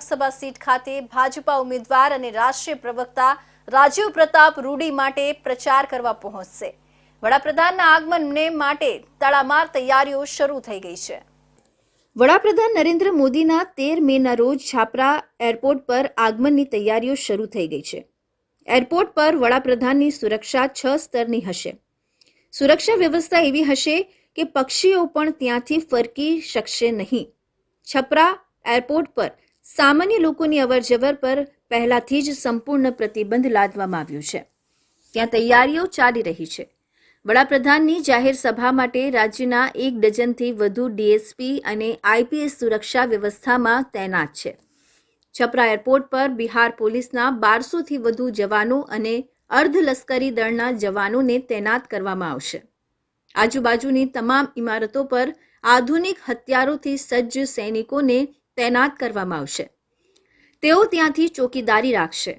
Lok Sabha seat ખાતે ભાજપા ઉમેદવાર અને રાષ્ટ્રીય પ્રવક્તા રાજીવ પ્રતાપ રૂડી માટે પ્રચાર કરવા પહોંચશે. વડાપ્રધાનના આગમનને માટે તડામાર તૈયારીઓ શરૂ થઈ ગઈ છે. વડાપ્રધાન નરેન્દ્ર મોદીના તેર મેના રોજ છાપરા એરપોર્ટ પર આગમનની તૈયારીઓ શરૂ થઈ ગઈ છે. એરપોર્ટ પર વડાપ્રધાનની સુરક્ષા છ સ્તરની હશે. સુરક્ષા વ્યવસ્થા એવી હશે કે પક્ષીઓ પણ ત્યાંથી ફરકી શકશે નહીં. છપરા એરપોર્ટ પર સામાન્ય લોકોની અવરજવર પર પહેલાથી જ સંપૂર્ણ પ્રતિબંધ લાદવામાં આવ્યો છે. ત્યાં તૈયારીઓ ચાલી રહી છે. વડાપ્રધાનની જાહેર સભા માટે રાજ્યના એક ડઝનથી વધુ ડીએસપી અને આઈપીએસ સુરક્ષા વ્યવસ્થામાં તૈનાત છે. છપરા એરપોર્ટ પર બિહાર પોલીસના બારસોથી વધુ જવાનો અને અર્ધલશ્કરી દળના જવાનોને તૈનાત કરવામાં આવશે. આજુબાજુની તમામ ઇમારતો પર આધુનિક હથિયારોથી સજ્જ સૈનિકોને તૈનાત કરવામાં આવશે. તેઓ ત્યાંથી ચોકીદારી રાખશે.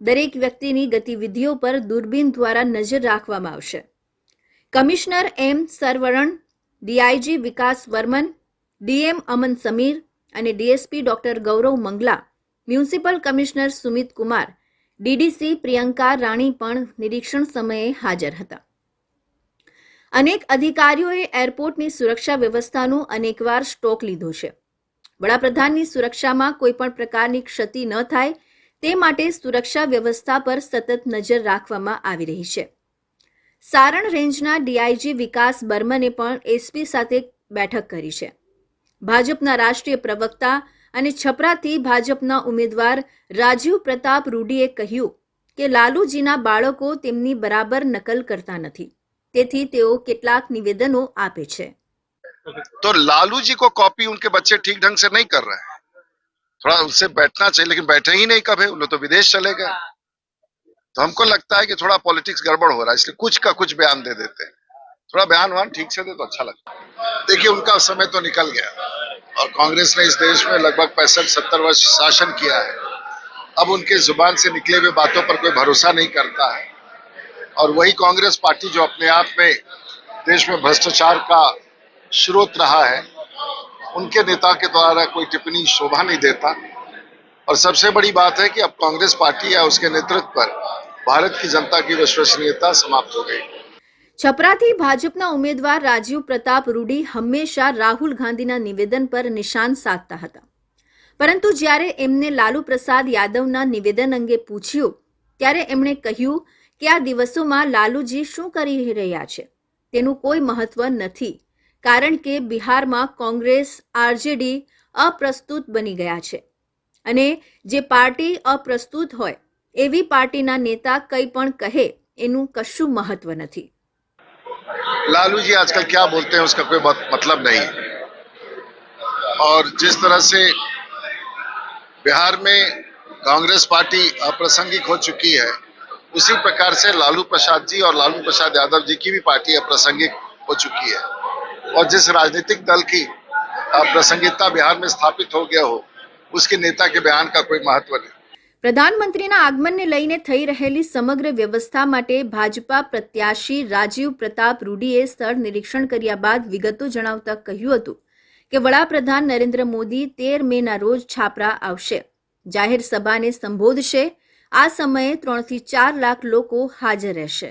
દરેક વ્યક્તિની ગતિવિધિઓ પર દૂરબીન દ્વારા નજર રાખવામાં આવશે. Commissioner M Saravanan, DIG Vikas Varman, DM Aman Sameer અને DSP doctor Gaurav Mangala, municipal commissioner Sumit Kumar, DDC Priyanka Rani પણ નિરીક્ષણ સમયે હાજર હતા. અનેક અધિકારીઓએ એરપોર્ટની સુરક્ષા વ્યવસ્થાનો અનેકવાર સ્ટોક લીધો છે. વડાપ્રધાનની સુરક્ષામાં કોઈ પણ પ્રકારની ક્ષતિ ન થાય, તે માટે સુરક્ષા વ્યવસ્થા પર સતત નજર રાખવામાં આવી રહી છે. સારણ રેન્જના ડીઆઈજી વિકાસ બર્મને પણ એસપી સાથે બેઠક કરી છે. ભાજપના રાષ્ટ્રીય પ્રવક્તા અને છપરાથી ભાજપના ઉમેદવાર રાજીવ પ્રતાપ રૂડીએ કહ્યું કે લાલુજીના બાળકો તેમની બરાબર નકલ કરતા નથી. તેથી તેઓ કેટલાક નિવેદનો આપે છે. तो लालू जी को कॉपी उनके बच्चे ठीक ढंग से नहीं कर रहे हैं। थोड़ा उनसे बैठना चाहिए, लेकिन बैठे ही नहीं कभी, उन्हें तो विदेश चले गए। तो हमको लगता है कि थोड़ा पॉलिटिक्स गड़बड़ हो रहा है, इसलिए कुछ का कुछ बयान दे देते हैं। थोड़ा बयान वान ठीक से दे तो अच्छा लगता है। देखिए, उनका समय तो निकल गया, और कांग्रेस ने इस देश में लगभग पैंसठ, सत्तर वर्ष शासन किया है। अब उनके ज़ुबान से निकले हुए बातों पर कोई भरोसा नहीं करता है। और वही कांग्रेस पार्टी जो अपने आप में देश में भ्रष्टाचार का स्रोत रहा है उनके नेता के द्वारा कोई टिप्पणी शोभा नहीं देता और सबसे बड़ी बात है कि अब कांग्रेस पार्टी या उसके नेतृत्व पर भारत की जनता की विश्वसनीयता समाप्त हो गई છપરાથી ભાજપના ઉમેદવાર રાજીવ પ્રતાપ રૂડી હંમેશા રાહુલ ગાંધીના નિવેદન પર નિશાન સાધતા હતા પરંતુ જ્યારે એમને લાલુ પ્રસાદ યાદવના નિવેદન અંગે પૂછ્યું ત્યારે એમણે કહ્યું કે આ દિવસોમાં લાલુજી શું કરી રહ્યા છે તેનું કોઈ મહત્વ નથી કારણ કે બિહારમાં કોંગ્રેસ આરજેડી અપ્રસ્તુત બની ગયા છે અને જે પાર્ટી અપ્રસ્તુત હોય એવી પાર્ટીના નેતા કંઈ પણ કહે એનું કશું મહત્વ નથી लालू जी आजकल क्या बोलते हैं उसका कोई बहुत मतलब नहीं और जिस तरह से बिहार में कांग्रेस पार्टी अप्रासंगिक हो चुकी है उसी प्रकार से लालू प्रसाद जी और लालू प्रसाद यादव जी की भी पार्टी अप्रासंगिक हो चुकी है और जिस राजनीतिक दल की अप्रासंगिकता बिहार में स्थापित हो गया हो उसके नेता के बयान का कोई महत्व नहीं પ્રધાનમંત્રીના આગમનને લઈને થઈ રહેલી સમગ્ર વ્યવસ્થા માટે ભાજપા પ્રત્યાશી રાજીવ પ્રતાપ રૂડીએ સ્થળ નિરીક્ષણ કર્યા બાદ વિગતો જણાવતા કહ્યું હતું કે વડાપ્રધાન નરેન્દ્ર મોદી તેર મેના રોજ છાપરા આવશે જાહેર સભાને સંબોધશે આ સમયે ત્રણથી ચાર લાખ લોકો હાજર રહેશે